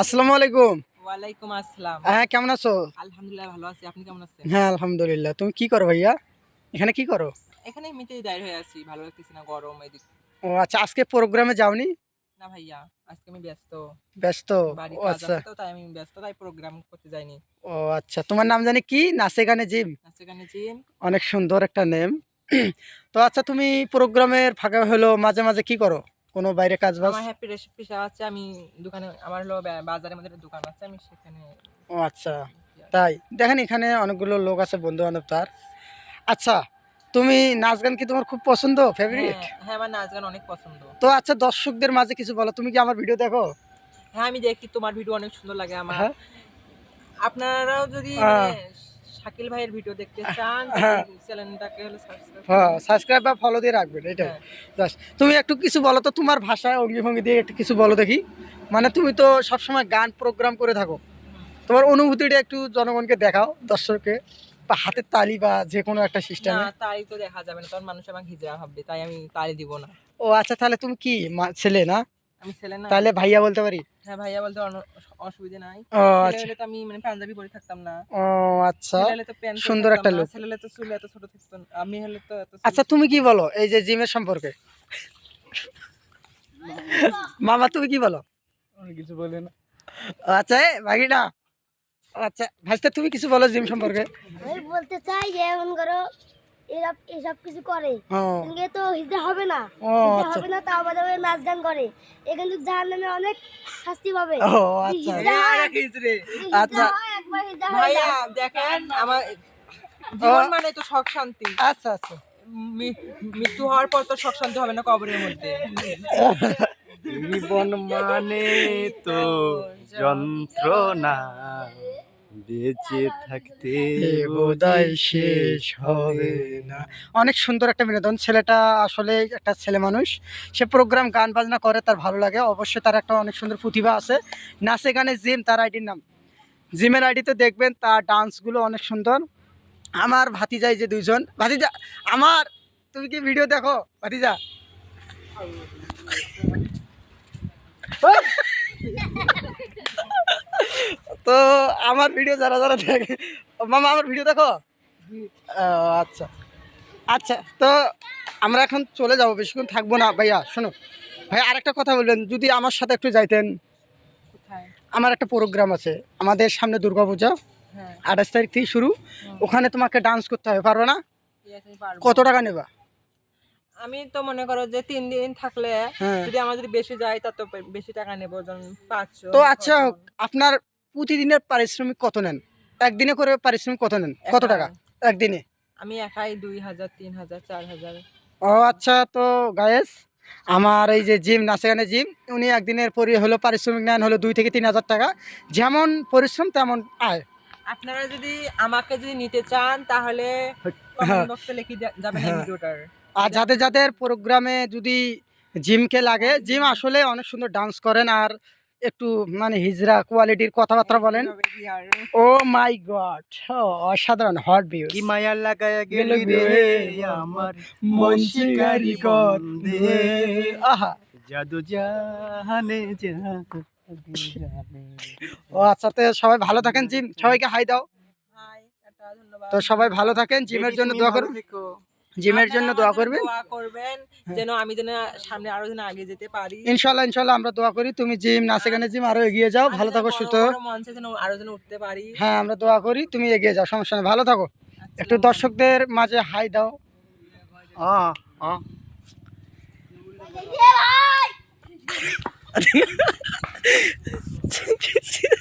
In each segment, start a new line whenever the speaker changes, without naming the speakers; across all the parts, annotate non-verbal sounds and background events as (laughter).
আসসালামু আলাইকুম।
ওয়ালাইকুম আসসালাম।
হ্যাঁ কেমন আছো?
আলহামদুলিল্লাহ ভালো আছি। আপনি কেমন আছেন?
হ্যাঁ আলহামদুলিল্লাহ। তুমি কি করো ভাইয়া? এখানে কি করো?
এখানে এমনিতেই দাঁড়িয়ে হয়ে আছি। ভালো লাগতেছে না গরম এদিক।
ও আচ্ছা আজকে প্রোগ্রামে যাওনি?
না ভাইয়া আজকে আমি ব্যস্ত।
ব্যস্ত? ও আচ্ছা।
তাই আমি ব্যস্ত তাই প্রোগ্রাম করতে যাইনি।
ও আচ্ছা। তোমার নাম জানি কি? নাচে গানে জিম।
নাচে গানে জিম।
অনেক সুন্দর একটা নেম (clears throat) তো আচ্ছা তুমি প্রোগ্রামের ফাঁকা হলো মাঝে মাঝে কি করো? কোনো বাইরে কাজ বাজ?
আমার হ্যাপি রেসিপি আছে আমি দোকানে আমার হলো বাজারের মধ্যে দোকান আছে আমি সেখানে
ও আচ্ছা তাই। দেখেন এখানে অনেকগুলো লোক আছে বন্ধু বান্ধব তার। আচ্ছা তুমি নাচ গান কি তোমার খুব পছন্দ ফেভারিট
হ্যাঁ হ্যাঁ আমার নাচ গান অনেক পছন্দ।
তো আচ্ছা দর্শকদের মাঝে কিছু বলো তুমি কি আমার ভিডিও দেখো?
হ্যাঁ আমি দেখি তোমার ভিডিও অনেক সুন্দর লাগে আমার।
হ্যাঁ।
আপনারাও যদি
হ্যাঁ।
মানে শাকিল ভাইয়ের ভিডিও দেখতে চান
হ্যাঁ।
চ্যানেলটাকে হলো সাবস্ক্রাইব
হ্যাঁ সাবস্ক্রাইব বা ফলো দিয়ে রাখবেন এটাই।
হ্যাঁ।
তুমি একটু কিছু বলো তো তোমার ভাষায় অঙ্গি ভঙ্গি দিয়ে একটু কিছু বলো দেখি। মানে তুমি তো সবসময় গান প্রোগ্রাম করে থাকো। তোমার অনুভূতিটা একটু জনগণকে দেখাও দর্শককে। বা হাতের তালি বা যে কোনো একটা সিস্টেম
তাই তো দেখা যাবে না তখন মানুষ আমাকে হিজড়া ভাববে তাই আমি তালি দিব না।
ও আচ্ছা তাহলে তুমি কি ছেলে না? তাহলে ভাইয়া বলতে পারি?
হ্যাঁ ভাইয়া বলতে অসুবিধা নাই। ছেলে
আচ্ছা।
তো আমি মানে পাঞ্জাবি পরে থাকতাম না।
ও আচ্ছা।
ছেলে তো প্যান্ট
সুন্দর একটা।
ছেলে তো চুল এত ছোট থাকতো আমি হলে তো এত
আচ্ছা তুমি কি বলো? এই যে জিমের সম্পর্কে। মামা তুমি কি বলো?
কিছু বলে না।
আচ্ছা এ ভাগিনা। আচ্ছা ভাইস্তা তুমি কিছু বলো জিম সম্পর্কে?
আমি বলতে চাই যে এমন করো এসব এসব কিছু করে। কিন্তু তো হিজড়া হবে না। হিজড়া
আচ্ছা।
হবে না তাও বাদে ওই নাচ গান করে। এ কিন্তু জাহার নামে অনেক শাস্তি পাবে।
ও আচ্ছা। আচ্ছা।
ভাইয়া দেখেন আমার জীবন মানে তো শখ শান্তি।
আচ্ছা আচ্ছা।
মৃত্যু হওয়ার পর তো শখ শান্তি হবে না কবরের মধ্যে।
জীবন মানে তো যন্ত্রণা। বেঁচে থাকতে
বোধহয় শেষ হবে না। অনেক সুন্দর একটা বিনোদন। ছেলেটা আসলে একটা ছেলে মানুষ। সে প্রোগ্রাম গান বাজনা করে তার ভালো লাগে। অবশ্যই তার একটা অনেক সুন্দর প্রতিভা আছে। নাচে গানে জিম তার আইডির নাম। জিমের আইডিতে দেখবেন তার ডান্সগুলো অনেক সুন্দর। আমার ভাতিজাই যে দুইজন। ভাতিজা আমার তুমি কি ভিডিও দেখো? ভাতিজা! তো আমার ভিডিও যারা যারা দেখে মামা আমার ভিডিও দেখো? আচ্ছা। আচ্ছা তো আমরা এখন চলে যাব বেশিক্ষণ থাকব না। ভাইয়া শোনো। ভাই আরেকটা কথা বলবেন যদি আমার সাথে একটু যাইতেন। আমার একটা প্রোগ্রাম আছে আমাদের সামনে দুর্গাপূজা।
হ্যাঁ।
আঠাশ তারিখ থেকে শুরু। ওখানে তোমাকে ডান্স করতে হবে পারবে না। কত টাকা নেবা?
আমি তো মনে করো যে তিন দিন থাকলে
হ্যাঁ।
যদি আমার যদি বেশি যায় তা তো বেশি টাকা নেব পাঁচশো
তো আচ্ছা আপনার প্রতিদিনের পারিশ্রমিক কত নেন? একদিনে করে পারিশ্রমিক কত নেন? কত টাকা? একদিনে?
আমি একাই দুই হাজার তিন হাজার চার হাজার।
ও আচ্ছা তো গায়েস আমার এই যে জিম নাচে গানে জিম উনি একদিনের পরি হলো পারিশ্রমিক নেন হলো দুই থেকে তিন হাজার টাকা। যেমন পরিশ্রম তেমন আয়।
আপনারা যদি আমাকে যদি নিতে চান তাহলে
হ্যাঁ।
ভিডিওটার।
আর যাদের যাদের প্রোগ্রামে যদি জিমকে লাগে জিম আসলে অনেক সুন্দর ডান্স করেন আর একটু মানে হিজরা কোয়ালিটির কথাবার্তা বলেন।
কি আর
ও মাই গড অসাধারণ হট ভিউ
কি মায়া লাগায়া গেল রে আমার
মন শিকারি গন্ধে। আহা।
জাদু জাহানে জানে
ও আচ্ছা তো সবাই ভালো থাকেন জিম। সবাইকে হাই দাও।
হাই
তো সবাই ভালো থাকেন জিমের জন্য দোয়া করবেন জিমের জন্য দোয়া করবেন?
দোয়া করবেন
হ্যাঁ।
যেন আমি যেন সামনে আরও যেন আগে যেতে পারি।
ইনশাল্লাহ ইনশাল্লাহ আমরা দোয়া করি। তুমি জিম নাচে গানে জিম আরও এগিয়ে যাও ভালো থাকো সুস্থ।
মঞ্চে যেন আরও যেন উঠতে পারি।
হ্যাঁ আমরা দোয়া করি তুমি এগিয়ে যাও সমস্যা নেই ভালো থাকো। একটু দর্শকদের মাঝে হাই দাও।
আ আ।
ইয়া (laughs)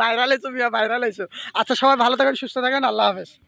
ভাইরাল হয়েছো মিয়া ভাইরাল হয়েছো আচ্ছা সবাই ভালো থাকেন সুস্থ থাকেন আল্লাহ হাফেজ